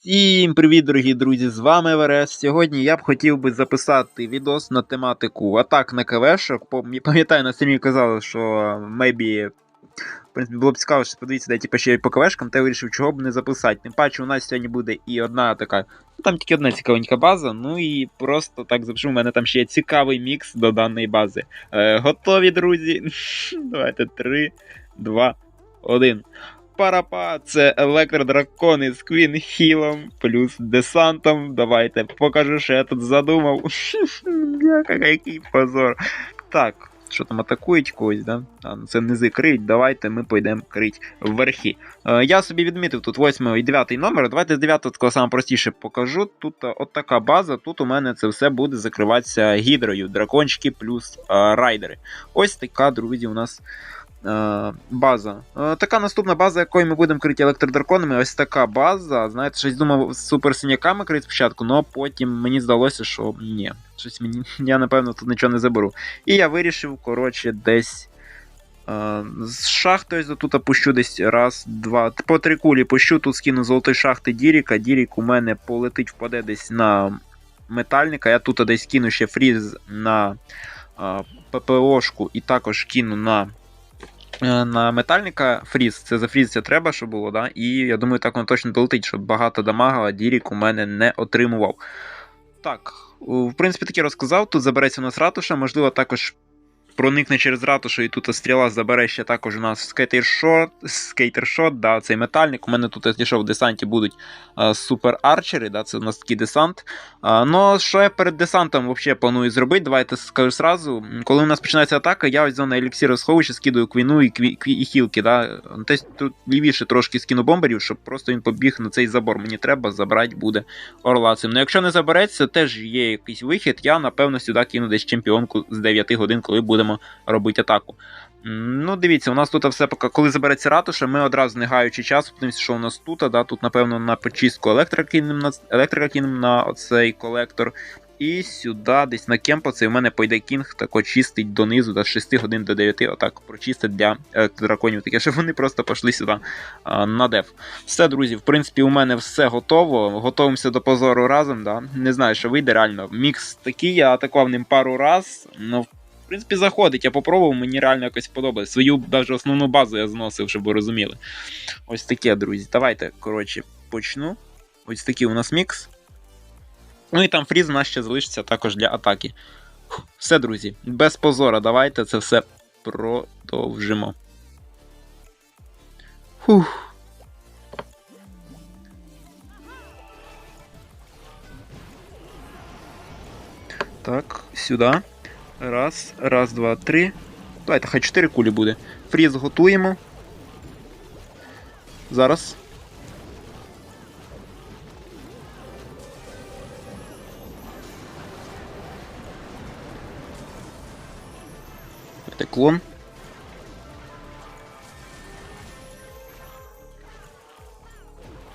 Всім привіт, дорогі друзі! З вами Верес. Сьогодні я б хотів би записати відос на тематику атак на КВшок. Пам'ятаю, на стрімі казали, що maybe, в принципі, було б цікаво, що подивіться, де типу, ще й по КВшкам, та я вирішив, чого б не записати. Тим паче, у нас сьогодні буде і одна така, ну там тільки одна цікавенька база, ну і просто так запишу, у мене там ще є цікавий мікс до даної бази. Е, готові, друзі? Давайте 3, 2, 1. Парапа, це електродракони з Квін Хілом плюс десантом. Давайте покажу, що я тут задумав. Який позор. Так, що там атакують когось, да? А, ну це низи криють, давайте ми пойдемо крить вверхи. Е, я собі відмітив тут 8 і 9 номер. Давайте з 9 такого саме простіше покажу. Тут е, от така база, тут у мене це все буде закриватися гідрою, дракончики плюс е, райдери. Ось така, друзі, у нас база. Е, така наступна база, якою ми будемо крити електродраконами. Ось така база. Знаєте, щось думав з суперсиняками крити спочатку, але потім мені здалося, що ні. Щось мені, я напевно тут нічого не заберу. І я вирішив, коротше, десь. е, З шахти ось тут опущу десь раз, два. По три кулі пущу, тут скину золотої шахти Діріка. Дірік у мене полетить, впаде десь на метальника. Я тут десь кину ще фріз на е, ППОшку і також кину на е, на метальника фріз. Це зафрізиться треба, щоб було, да? І я думаю, так воно точно долетить, щоб багато дамага Дірік у мене не отримував. Так, в принципі, таки розказав. Тут забереться у нас ратуша, можливо, також проникне через ратушу, і тут стріла забере ще також у нас скейтершот, скейтершот, да, цей метальник. У мене тут, що, в десанті будуть е, супер арчери, да, це у нас такий десант. А, ну, що я перед десантом взагалі планую зробити? Давайте скажу сразу. Коли у нас починається атака, я ось зону еліксіру сховища скидаю квіну і, кві, і хілки. Да? Десь тут лівіше трошки скину бомберів, щоб просто він побіг на цей забор. Мені треба забрати буде орла цим. Ну, якщо не забереться, теж є якийсь вихід. Я, напевно, сюди кину десь чемпіонку з 9 годин, коли будемо робити атаку. Ну, дивіться, у нас тут все поки, коли забереться ратуша, ми одразу не гаючи час, подивимося, що у нас тут. Да? Тут, напевно, на почистку електрика кинемо на, електрика на оцей колектор. І сюди, десь на кемпо, це в мене пойде кінг, тако чистить донизу, до 6 годин до 9, отак прочистить для електродраконів, таке, щоб вони просто пішли сюди а, на деф. Все, друзі, в принципі, у мене все готово. Готуємося до позору разом. Да? Не знаю, що вийде реально. Мікс такий, я атакував ним пару раз. Ну, в принципі, заходить. Я попробував, мені реально якось подобається. Свою навіть основну базу я зносив, щоб ви розуміли. Ось таке, друзі. Давайте, коротше, почну. Ось такий у нас мікс. Ну і там фріз у нас ще залишиться також для атаки. Все, друзі, без позора, давайте це все продовжимо. Фух. Так, сюди. Раз, раз, два, три. Давайте, хай 4 кулі буде. Фріз готуємо. Зараз. Клон.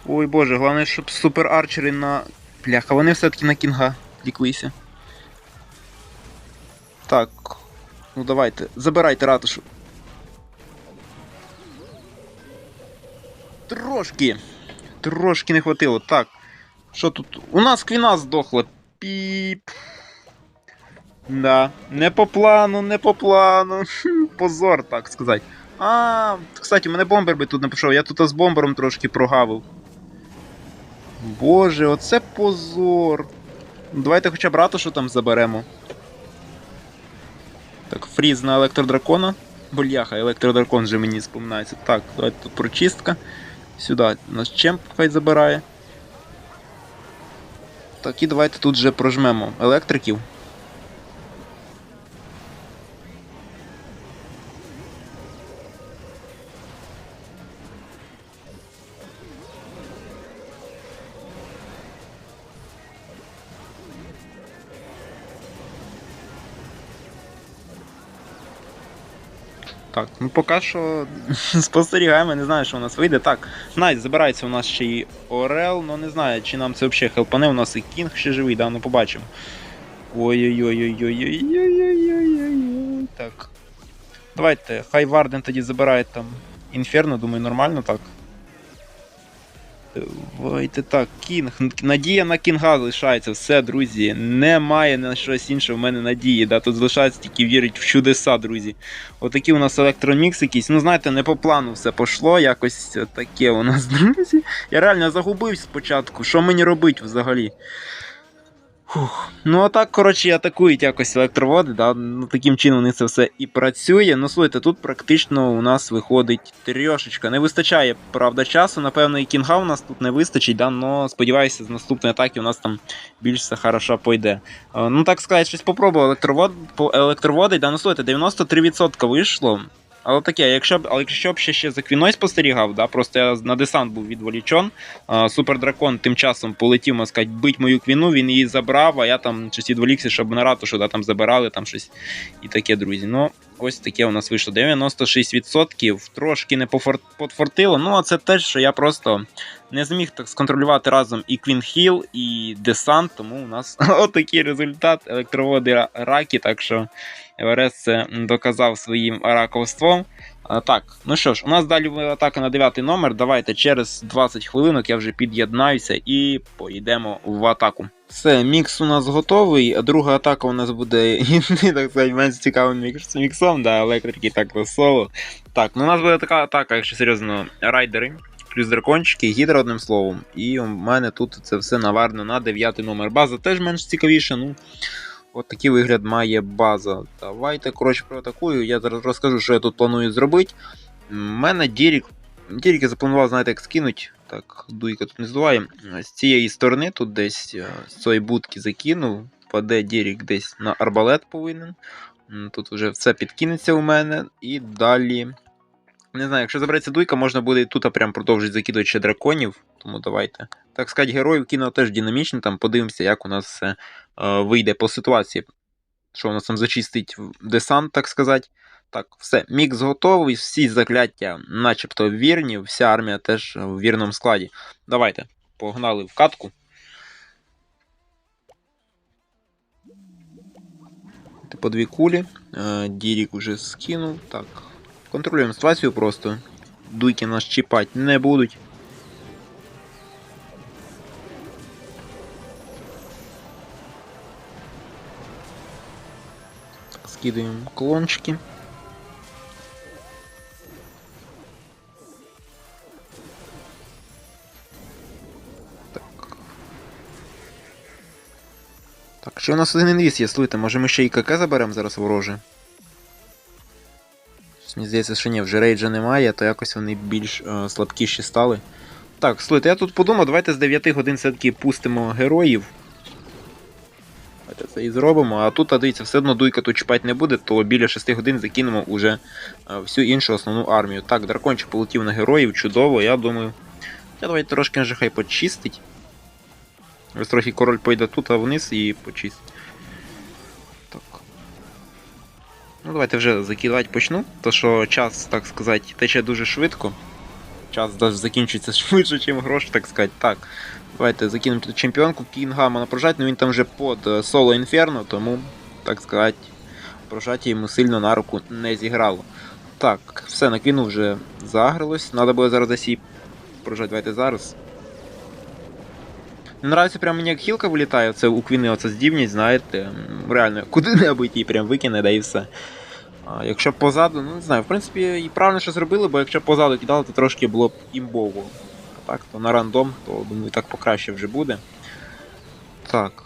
Ой боже, головне, щоб супер арчери на. Бляха, вони все-таки на кінга ліклися. Так. Ну давайте, забирайте ратушу. Трошки. Трошки не хватило. Так. Що тут? У нас квіна здохла. Піп. Да. Не по плану, не по плану. Позор, так сказати. А, кстати, у мене бомбер би тут не пішов. Я тут з бомбером трошки прогавив. Боже, оце позор. Давайте хоча б ратушу там заберемо. Так, фріз на електродракона. Бляха, електродракон же мені споминається. Так, давайте тут прочистка. Сюди наш чемп хай забирає. Так, і давайте тут вже прожмемо електриків. Так, ну поки що спостерігаємо, не знаю, що у нас вийде. Так, Найс, забирається у нас ще й Орел, ну не знаю, чи нам це взагалі хелпане, у нас і Кінг ще живий, да, ну побачимо. Ой-ой-ой-ой-ой-ой-ой-ой-ой. Так. Давайте, хай Варден тоді забирає там Інферно, думаю, нормально так. Давайте так, кінг. Надія на кінга залишається. Все, друзі. Немає на щось інше в мене надії. Да? Тут залишається тільки вірить в чудеса, друзі. Отакі у нас електромікс якийсь. Ну, знаєте, не по плану все пішло. Якось таке у нас, друзі. Я реально загубився спочатку. Що мені робити взагалі? Фух. Ну, а так, коротше, атакують якось електроводи, да? ну, таким чином у них це все і працює. Ну, слухайте, тут практично у нас виходить трьошечка. Не вистачає, правда, часу. Напевно, і кінга у нас тут не вистачить, да? но сподіваюся, з наступної атаки у нас там більш все хорошо пойде. Е, Ну, так сказати, щось попробував електровод, електроводить, да? ну слухайте, 93% вийшло. Але таке, якщо б, якщо б ще, ще за квіною спостерігав, да, просто я на десант був відволічен. А, Супердракон тим часом полетів, можна сказати, бить мою квіну, він її забрав, а я там щось відволікся, щоб на ратушу, да, там забирали там щось і таке, друзі. Ну, ось таке у нас вийшло. 96%, трошки не пофор- Ну, а це те, що я просто не зміг так сконтролювати разом і Квін Хіл, і десант, тому у нас отакий результат. Електроводи раки, так що. Еверест це доказав своїм раковством. А, так, ну що ж, у нас далі атака на 9 номер. Давайте через 20 хвилинок я вже під'єднаюся і поїдемо в атаку. Все, мікс у нас готовий. Друга атака у нас буде так сказати, менш цікавим мікс, міксом, да, електрики так соло. Так, ну у нас буде така атака, якщо серйозно, райдери. Плюс дракончики, гідра одним словом. І у мене тут це все наварно на 9 номер. База теж менш цікавіша, ну. От такий вигляд має база. Давайте, коротше, проатакую. Я зараз розкажу, що я тут планую зробити. У мене Дірік. Дірік я запланував, знаєте, як скинуть. Так, дуйка тут не здуває. З цієї сторони, тут десь е, з цієї будки закинув. Паде Дірік десь на арбалет повинен. Тут вже все підкинеться у мене. І далі. Не знаю, якщо забереться дуйка, можна буде і тут прям продовжити закидувати ще драконів. Тому давайте. Так сказати, героїв кіно теж динамічно, там подивимося, як у нас все е, вийде по ситуації. Що у нас там зачистить десант, так сказати. Так, все, мікс готовий, всі закляття начебто вірні, вся армія теж в вірному складі. Давайте, погнали в катку. По дві кулі. Е, Дірік уже скинув. Так. Контролюємо ситуацію просто. Дуйки нас чіпати не будуть. Скидуємо клончики. Так. Так, у нас один інвіз є, слухайте, може ми ще і КК заберемо зараз вороже? Мені здається, що ні, вже рейджа немає, то якось вони більш е, слабкіші стали. Так, слухайте, я тут подумав, давайте з 9 годин все-таки пустимо героїв. Це і зробимо. А тут, а дивіться, все одно дуйка тут чіпати не буде, то біля 6 годин закинемо уже е, всю іншу основну армію. Так, дракончик полетів на героїв, чудово, я думаю. Я давайте трошки вже хай почистить. Ось трохи король пойде тут, а вниз і почистить. Так. Ну, давайте вже закидати почну, то що час, так сказати, тече дуже швидко. Час навіть закінчується швидше, ніж гроші, так сказати. Так. Давайте закинемо тут чемпіонку Кінгама прожать, ну він там вже під е, соло інферно, тому, так сказати, прожаття йому сильно на руку не зіграло. Так, все, накинув вже загралось. Треба буде зараз її прожати. Давайте зараз. Не нравиться прямо мені як хілка вилітає, це у Квіни оце здібність, знаєте. Реально, куди-небудь її прям викине, да і все. А якщо позаду, ну не знаю, в принципі, і правильно що зробили, бо якщо позаду кидали, то трошки було б імбово. А так, то на рандом, то думаю, так покраще вже буде. Так.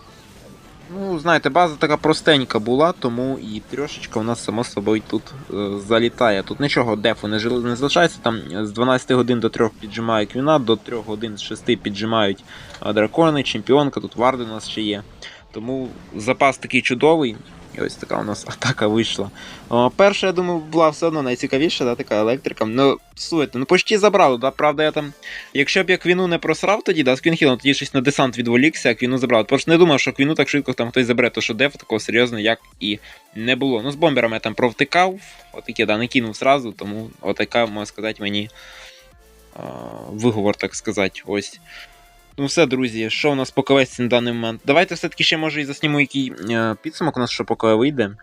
Ну, знаєте, база така простенька була, тому і трьошечка у нас само собою тут е, залітає. Тут нічого дефу не, не залишається. Там з 12 годин до 3 піджимає квіна, до 3 годин з 6 піджимають е, дракони, чемпіонка, тут варди у нас ще є. Тому запас такий чудовий. Ось така у нас атака вийшла. О, перша, я думаю, була все одно найцікавіша, да, така електрика. Ну, слухайте, ну почти забрали, да, правда, я там. Якщо б я квіну не просрав тоді, да, з Квінхілом, тоді щось на десант відволікся, а квіну забрав. Просто не думав, що квіну так швидко там хтось забере, то що дефу такого серйозно як і не було. Ну, з бомберами я там провтикав, отаке, да, не кинув сразу, тому отака, можна сказати, мені виговор, так сказати, ось. Ну все, друзі, що у нас по КВС на даний момент? Давайте все-таки ще може і засніму який е, підсумок у нас, що по КВ вийде.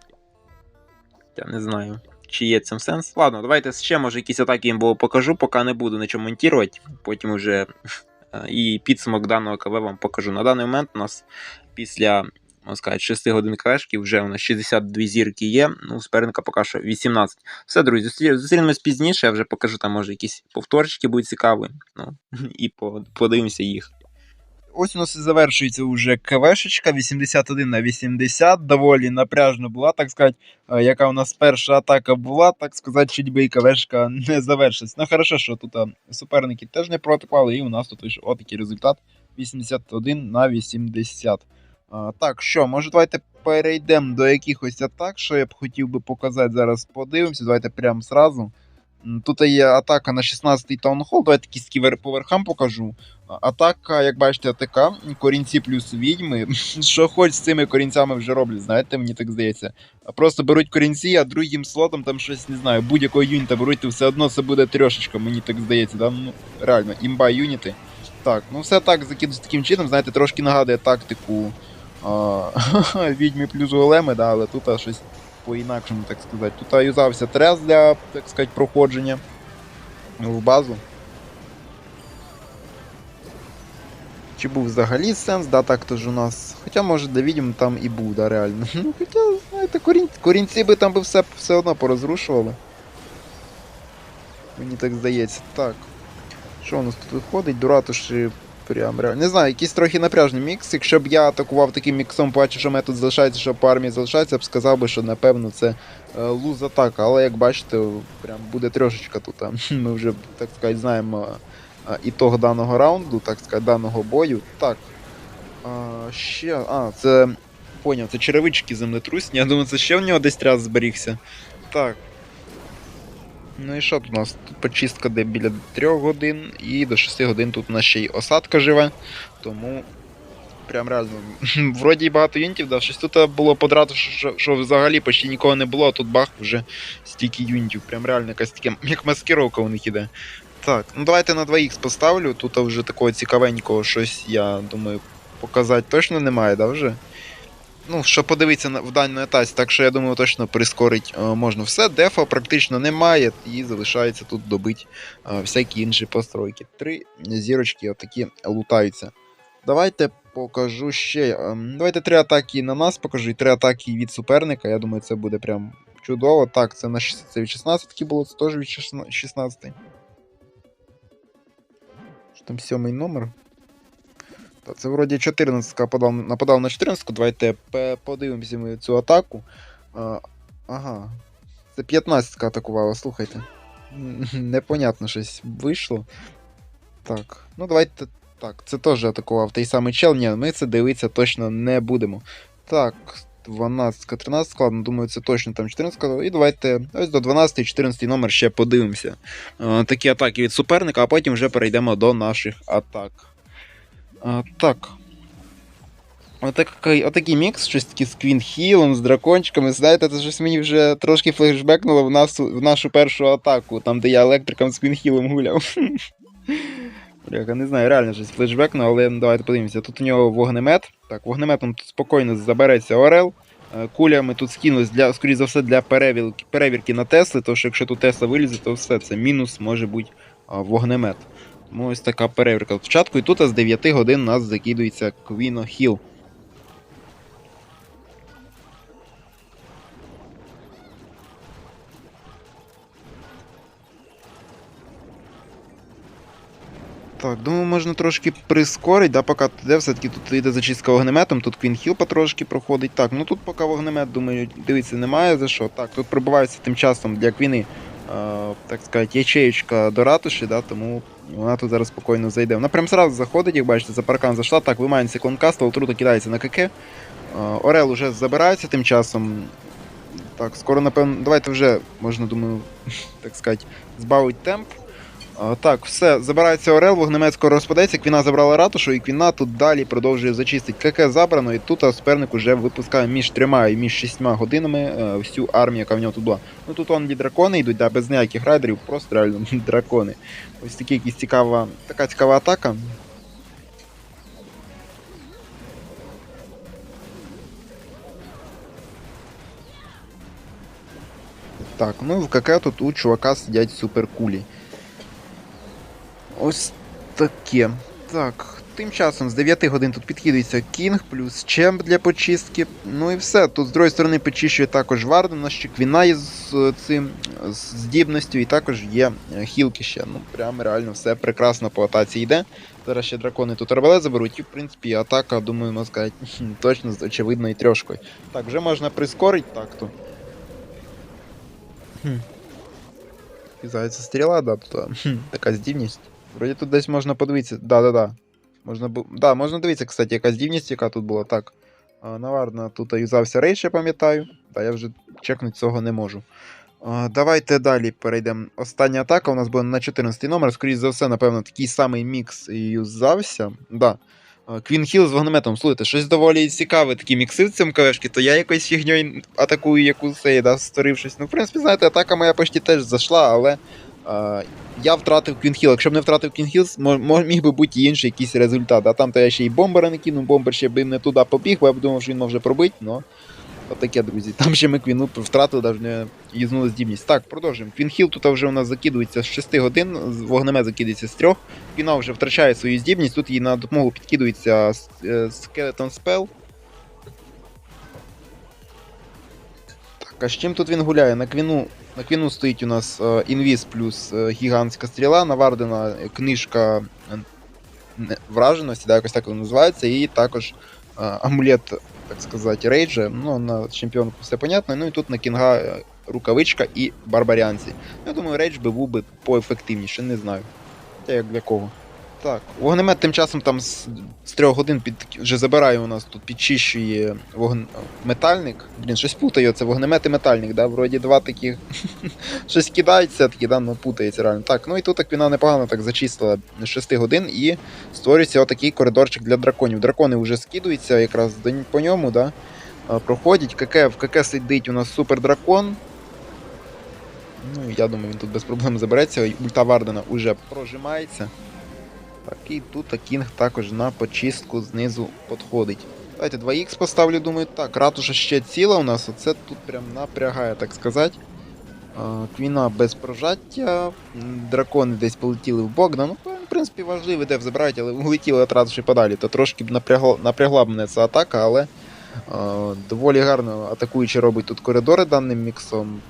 Я не знаю, чи є цим сенс. Ладно, давайте ще може якісь атаки їм було покажу, поки не буду нічого монтувати. Потім вже Е, І підсумок даного КВ вам покажу. На даний момент у нас після можна сказати, 6 годин квешки вже у нас 62 зірки є. Ну, суперника поки що 18. Все, друзі, зустрінемось пізніше, я вже покажу там, може, якісь повторчики будуть цікаві. Ну, і подивимося їх. Ось у нас і завершується вже КВшечка 81 на 80. Доволі напряжно була, так сказати, е, яка у нас перша атака була, так сказати, чуть би і КВшка не завершилась. Ну, хорошо, що тут а, суперники теж не проатакували, і у нас тут вийшов отакий результат 81 на 80. А, так, що, може, давайте перейдемо до якихось атак, що я б хотів би показати зараз. Подивимося, давайте прямо зразу. Тут є атака на 16-й таунхол. Давайте кістки по верхам покажу. Атака, як бачите, АТК, корінці плюс відьми. Що хоч з цими корінцями вже роблять, знаєте, мені так здається. Просто беруть корінці, а другим слотом там щось не знаю, будь-якого юніта беруть, то все одно це буде трьошечка, мені так здається. Да? Ну, реально, імба юніти. Так, ну все так закидується таким чином, знаєте, трошки нагадує тактику відьми плюс големи, да, але тут а, щось по-інакшому, так сказати. Тут юзався трес для, так сказати, проходження в базу. Чи був взагалі сенс, да, так то ж у нас. Хоча, може, для відьм там і був, да, реально. Ну, хоча, знаєте, корінь... корінці би там би все, все одно порозрушували. Мені так здається. Так. Що у нас тут виходить? До ратуші прям реально. Не знаю, якийсь трохи напряжний мікс. Якщо б я атакував таким міксом, бачу, що метод залишається, що по армії залишається, я б сказав би, що напевно це е, луз атака. Але як бачите, прям буде трошечка тут. Ми вже, так сказати, знаємо а, ітог даного раунду, так сказати, даного бою. Так. А, ще. А, це. Поняв, це черевички землетрусні. Я думаю, це ще в нього десь тряс зберігся. Так. Ну і що тут у нас? Тут почистка де біля 3 годин, і до 6 годин тут у нас ще й осадка живе. Тому. Прям реально. Вроді багато юнітів, да, щось тут було подрату, що, що взагалі почти нікого не було, а тут бах вже стільки юнітів. Прям реально якась таке, як маскировка у них іде. Так, ну давайте на 2х поставлю. Тут вже такого цікавенького щось, я думаю, показати точно немає, да, вже? Ну, що подивитися в даній атаці, так що я думаю, точно прискорить е, можна все. Дефа практично немає, і залишається тут добити е, всякі інші постройки. Три зірочки отакі лутаються. Давайте покажу ще. ем, давайте три атаки на нас покажу і три атаки від суперника. Я думаю, це буде прям чудово. Так, це на це від 16 було, це теж від 16. Що там сьомий номер? Це вроді 14 нападав, нападав на 14. Давайте подивимося ми цю атаку. А, ага. Це 15 атакувала, слухайте. Непонятно щось вийшло. Так. Ну давайте. Так, це теж атакував той самий чел. Ні, ми це дивитися точно не будемо. Так, 12, 13, ладно, думаю, це точно там 14. І давайте ось до 12 14 номер ще подивимося. Такі атаки від суперника, а потім вже перейдемо до наших атак. А, так. Отакий, отакий мікс, щось таке з Квінхілом, з дракончиками. Знаєте, це щось мені вже трошки флешбекнуло в, нас, в нашу першу атаку, там, де я електриком з Квінхілом гуляв. Бляха, не знаю, реально щось флешбекнуло, але ну, давайте подивимося. Тут у нього вогнемет. Так, вогнеметом тут спокійно забереться Орел. Е, Кулями тут скинулись для, скоріш за все, для перевірки, перевірки на Тесли, тому що якщо тут Тесла вилізе, то все, це мінус може бути вогнемет. Тому ось така перевірка спочатку. І тут з 9 годин у нас закидується Квіно Хіл. Так, думаю, можна трошки прискорити, да, поки тут йде, все-таки тут йде зачистка вогнеметом, тут Квін Хіл потрошки проходить. Так, ну тут поки вогнемет, думаю, дивитися немає за що. Так, тут пробивається тим часом для Квіни, так сказати, ячеючка до ратуші, да, тому вона тут зараз спокійно зайде. Вона прям зразу заходить, як бачите, за паркан зайшла. Так, вимається клонкаст, Олтрута кидається на КК. Орел уже забирається тим часом. Так, скоро, напевно, давайте вже, можна, думаю, так сказати, збавить темп. Так, все, забирається Орел, вогнемет скоро розпадеться, Квіна забрала ратушу, і Квіна тут далі продовжує зачистити. КК забрано, і тут суперник уже випускає між трьома і між шістьма годинами е, всю армію, яка в нього тут була. Ну тут он дракони йдуть, да, без ніяких райдерів, просто реально дракони. Ось такі якісь цікава, така цікава атака. Так, ну в КК тут у чувака сидять суперкулі. Ось таке. Так, тим часом з 9 годин тут підкидується Кінг плюс Чемп для почистки. Ну і все. Тут з другої сторони почищує також Варден, у нас ще Квіна із е, цим з здібністю, і також є е, хілки ще. Ну, прям реально все прекрасно по атаці йде. Зараз ще дракони тут арбалет заберуть, і в принципі атака, думаю, можна сказати, точно з очевидною трьошкою. Так, вже можна прискорити так-то. Хм. Здається, стріла, да, тут така здібність. Вроді тут десь можна подивитися. Да-да-да. Можна бу... Да, можна дивитися, кстати, яка здібність, яка тут була. Так. А, Наварно тут юзався рейдж, я пам'ятаю. Да, я вже чекнути цього не можу. А, давайте далі перейдемо. Остання атака у нас буде на 14 номер. Скоріше за все, напевно, такий самий мікс юзався. Да. Квін Хіл з вогнеметом. Слухайте, щось доволі цікаве такі мікси в цьому кавешки, то я якоюсь фігньою атакую яку сей, да, створившись. Ну, в принципі, знаєте, атака моя почти теж зайшла, але я втратив Квінхіл. Якщо б не втратив Квінхіл, міг би бути інший якийсь результат. А там то я ще й бомбера не кинув, бомбер ще би не туди побіг, бо я б думав, що він може пробити, но. Отаке, друзі. Там ще ми Квіну втратили, навіть не юзнули здібність. Так, продовжуємо. Квінхіл тут вже у нас закидується з 6 годин, вогнемет закидується з 3. Квіна вже втрачає свою здібність, тут їй на допомогу підкидується Skeleton Spell. Так, а з чим тут він гуляє? На квіну на квіну стоїть у нас е, інвіз плюс е, гігантська стріла, навардена книжка е, враженості, да, якось так вона називається, і також амулет, так сказати, рейджа. Ну, на чемпіонку все понятно. Ну і тут на кінга рукавичка і барбаріанці. Я думаю, рейдж би був би поефективніше, не знаю. Та як для кого. Так, вогнемет тим часом там з, з 3 годин під, вже забирає у нас тут, підчищує вогн... метальник. Блін, щось путає, це вогнемет і метальник, да? Вроді два таких. щось кидається, такі, да, ну путається реально. Так, ну і тут так вона непогано так зачистила 6 годин і створюється отакий коридорчик для драконів. Дракони вже скидуються якраз по ньому, да? Проходять. КК, в КК сидить у нас супер дракон. Ну, я думаю, він тут без проблем забереться. Ульта Вардена вже прожимається. І тут Кінг також на почистку знизу підходить. Давайте 2х поставлю, думаю, так, ратуша ще ціла у нас, оце тут прям напрягає, так сказати. Квіна без прожаття, дракони десь полетіли в бок, ну, в принципі, важливий деф забирають, але влетіли від ратуші подалі, то трошки б напрягла, напрягла б мене ця атака, але а, доволі гарно атакуючи робить тут коридори даним міксом.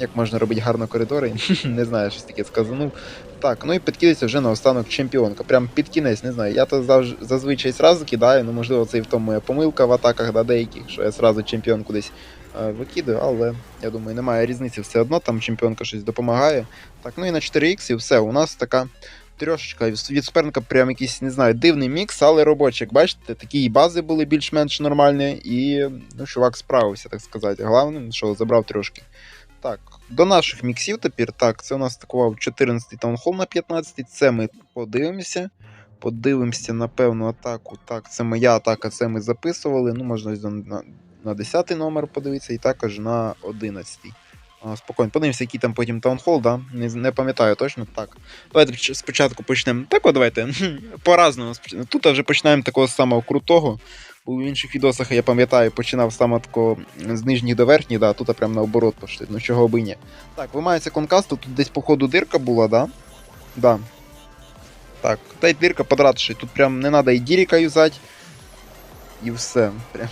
Як можна робити гарно коридори? не знаю, щось таке сказанув. Так, ну і підкидається вже на останок чемпіонка. Прям під кінець, не знаю. Я то завж... зазвичай зразу кидаю, ну можливо, це і в тому моя помилка в атаках да, деяких, що я зразу чемпіонку десь е, викидаю, але я думаю, немає різниці все одно, там чемпіонка щось допомагає. Так, ну і на 4х і все. У нас така трьошечка від суперника прям якийсь, не знаю, дивний мікс, але робочий. Як бачите, такі бази були більш-менш нормальні, і ну, чувак справився, так сказати. Головне, що забрав трошки. Так, до наших міксів тепер. Так, це у нас такував 14-й таунхол на 15-й. Це ми подивимося. Подивимося на певну атаку. Так, це моя атака, це ми записували. Ну, можна на на 10 номер подивитися, і також на 11-й. Спокійно, подивимося, який там потім таунхол, да? Не не пам'ятаю точно. Так. Давайте спочатку почнемо. Так, от давайте. По-разному. Тут вже починаємо такого самого крутого. У інших відосах, я пам'ятаю, починав саме тако з нижніх до верхніх, да, тут прям наоборот пошли, ну чого би ні. Так, вимається конкасту, тут десь, походу, дирка була, да? Да. Так, та й дирка подратушить. Тут прям не треба і діріка юзати. І все. Прям.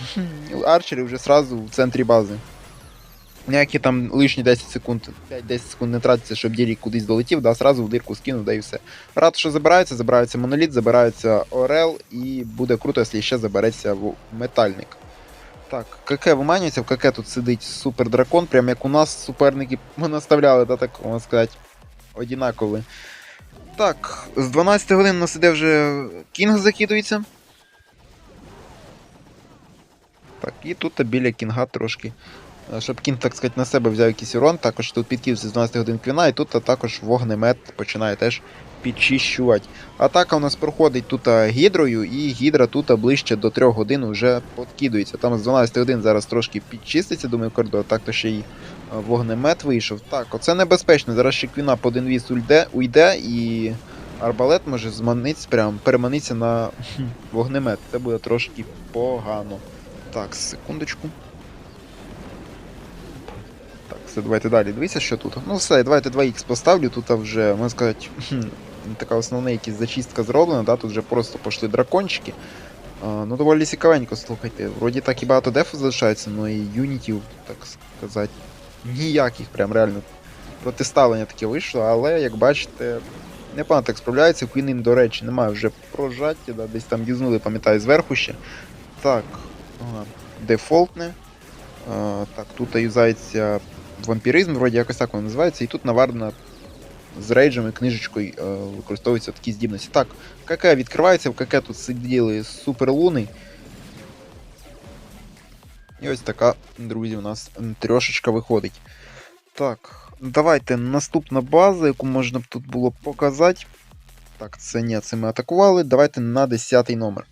Арчери вже сразу в центрі бази. Ніякі там лишні 10 секунд, 5-10 секунд не тратиться, щоб Дірік кудись долетів, да, сразу в дирку скинув, да і все. Рад, що забирається, забирається моноліт, забирається Орел, і буде круто, якщо ще забереться в метальник. Так, КК виманюється, в КК тут сидить супер дракон, прям як у нас суперники ми наставляли, да, так можна сказати, однакові. Так, з 12 годин у нас іде вже Кінг закидується. Так, і тут біля Кінга трошки щоб кінг, так сказати, на себе взяв якийсь урон, також тут підківся з 12 годин квіна, і тут також вогнемет починає теж підчищувати. Атака у нас проходить тут гідрою, і гідра тут ближче до 3 годин вже подкидується. Там з 12 годин зараз трошки підчиститься, думаю, коридор, так то ще й вогнемет вийшов. Так, оце небезпечно. Зараз ще квіна по один віс уйде, уйде і арбалет може зманиться, прям переманиться на вогнемет. Це буде трошки погано. Так, секундочку. Все, давайте далі. Дивіться, що тут. Ну все, давайте 2х поставлю. Тут вже, можна сказати, така основна якась зачистка зроблена, да, тут вже просто пішли дракончики. Ну, доволі цікавенько, слухайте. Вроді так і багато дефу залишається, але і юнітів, так сказати, ніяких прям реально протиставлення таке вийшло, але як бачите, непогано так справляється. Куінин, до речі, немає вже прожаття, да, десь там юзнули, пам'ятаю, зверху ще. Так, дефолтне. Так, тут юзається вампіризм, вроді якось так воно називається, і тут наварна з рейджем і книжечкою е, використовуються такі здібності. Так, КК відкривається, в КК тут сиділи суперлуни. І ось така, друзі, у нас м, трьошечка виходить. Так, давайте наступна база, яку можна б тут було показати. Так, це ні, це ми атакували. Давайте на 10 номер.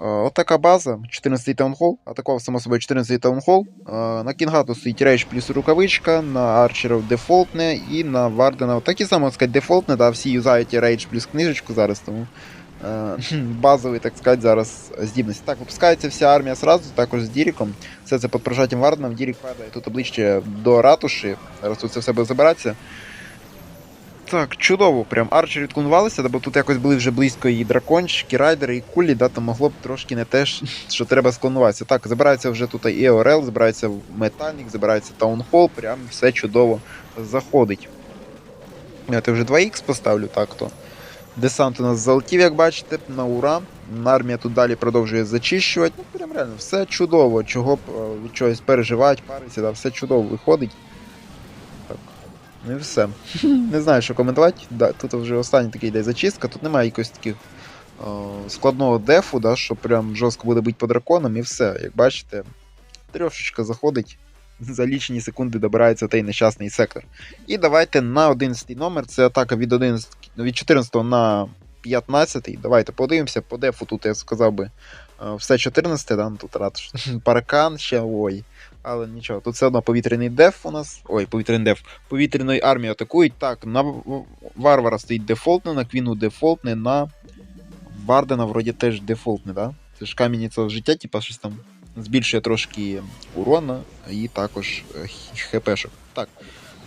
Е, Отака база, 14 таунхол, атакував само собою 14 таунхол. Е, На Кінгату стоїть рейдж плюс рукавичка, на арчерів дефолтне і на Вардена такі само сказати, дефолтне, да, всі юзають рейдж плюс книжечку зараз, тому е, базовий, так сказати, зараз здібності. Так, випускається вся армія сразу, також з Діріком. Все це під прожаттям Варденом. Дірік падає тут ближче до ратуші. Зараз тут це все буде забиратися. Так, чудово, прям арчери відклонувалися, бо тут якось були вже близько і дракончики, райдери, і кулі, да, то могло б трошки не те, що треба склонуватися. Так, забирається вже тут і ОРЛ, забирається метальник, забирається таунхол, прям все чудово заходить. Я вже 2х поставлю, так то. Десант у нас залетів, як бачите, на ура. Армія тут далі продовжує зачищувати. Ну, прям реально, все чудово, чого б е, чогось переживати, паритися, да, все чудово виходить. Ну і все. Не знаю, що коментувати. Тут вже останній такий йде зачистка, тут немає якогось таких о, складного дефу, да, що прям жорстко буде бити по драконам, і все. Як бачите, трьошечка заходить. За лічені секунди добирається той нещасний сектор. І давайте на 11 номер. Це атака від 11, від 14 на 15. Давайте подивимося. По дефу тут я сказав би е, все 14, да? ну, тут ратуш. паркан ще ой. Але нічого, тут все одно повітряний деф у нас. Ой, повітряний деф. Повітряної армії атакують. Так, на варвара стоїть дефолтне, на квіну дефолтне, на Вардена вроді теж дефолтне, да? Це ж цього життя, типа щось там збільшує трошки урона і також е, хпшок. Так.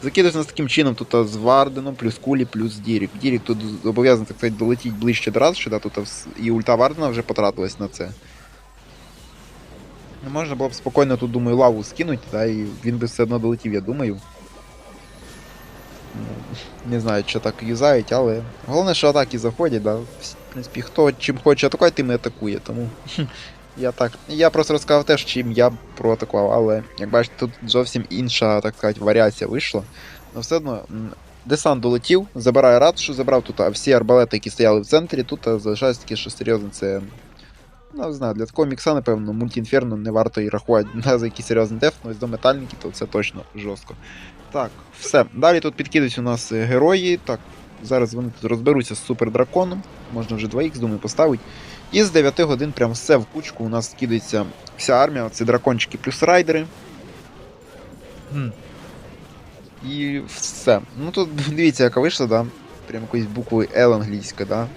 Закидується нас таким чином тут з Варденом, плюс кулі, плюс Дірік. Дірік тут зобов'язаний, так сказати, долетіти ближче до Радші, да, тут і ульта Вардена вже потратилась на це. Ну, Можна було б спокійно тут, думаю, лаву скинути, да, і він би все одно долетів, я думаю. Ну, Не знаю, що так юзають, але. Головне, що атаки заходять, да. В принципі, хто чим хоче атакувати, тим і атакує, тому. Я так. Я просто розказав теж, чим я проатакував, але як бачите, тут зовсім інша, так сказати, варіація вийшла. Але все одно, десант долетів, забирає ратушу, забрав тут всі арбалети, які стояли в центрі, тут залишається таке, що серйозно це. Ну, не знаю, для такого мікса, напевно, мультіінферно не варто і рахувати да, за якийсь серйозний деф, але до метальників, то це точно жорстко. Так, все. Далі тут підкидуть у нас е, герої. Так, зараз вони тут розберуться з супердраконом. Можна вже 2х, думаю, поставити. І з 9 годин прям все в кучку у нас скидається вся армія, це дракончики плюс райдери. Хм. І все. Ну тут дивіться, яка вийшла, да? Прям якоюсь буквою L англійська, да?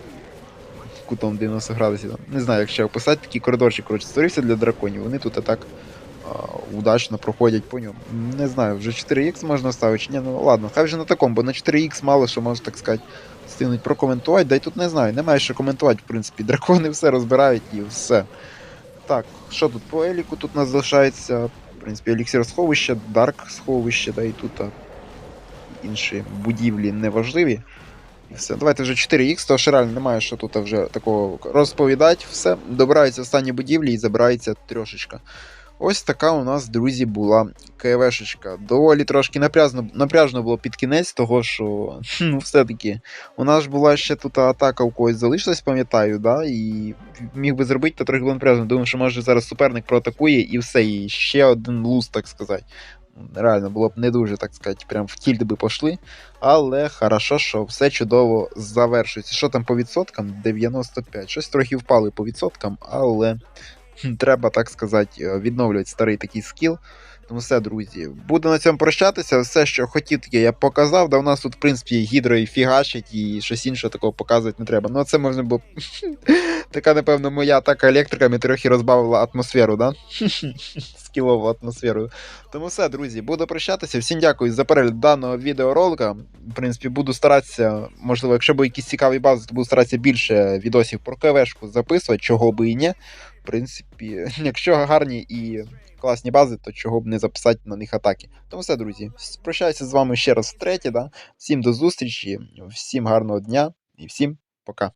Кутом 90 градусів. Не знаю, як ще описати, такий коридорчик, коротше, створився для драконів. Вони тут атак а, удачно проходять по ньому. Не знаю, вже 4х можна ставити чи ні. Ну ладно, хай вже на такому, бо на 4х мало що можна, так сказати, стигнуть прокоментувати. Да й тут не знаю, немає що коментувати, в принципі. Дракони все розбирають і все. Так, що тут по еліку? Тут у нас залишається, в принципі, еліксир сховище, дарк сховище, да і тут а, інші будівлі неважливі. Все. Давайте вже 4х, тому що реально немає що тут вже такого розповідати. Все, добираються останні будівлі і забирається трошечка. Ось така у нас, друзі, була КВшечка. Доволі трошки напряжно, напряжно було під кінець, того що ну, все-таки у нас ж була ще тут атака у когось залишилась, пам'ятаю, да? і міг би зробити, то трохи було напряжно. Думаю, що може зараз суперник проатакує і все, і ще один луз, так сказати. Реально було б не дуже, так сказати, прям в тільд би пошли. Але хорошо, що все чудово завершується. Що там по відсоткам? 95. Щось трохи впали по відсоткам, але треба, так сказати, відновлювати старий такий скіл. Тому все, друзі, буду на цьому прощатися. Все, що хотів, таке я показав. Да у нас тут, в принципі, гідро і фігачить, і щось інше такого показувати не треба. Ну, це можна було. Така, напевно, моя атака електриками трохи розбавила атмосферу, да? Скілову атмосферу. Тому все, друзі, буду прощатися. Всім дякую за перегляд даного відеоролика. В принципі, буду старатися, можливо, якщо буде якісь цікаві бази, то буду старатися більше відосів про КВшку записувати, чого би і ні. В принципі, якщо гарні і класні бази, то чого б не записати на них атаки. Тому все, друзі, прощаюся з вами ще раз втретє. Да? Всім до зустрічі, всім гарного дня і всім пока.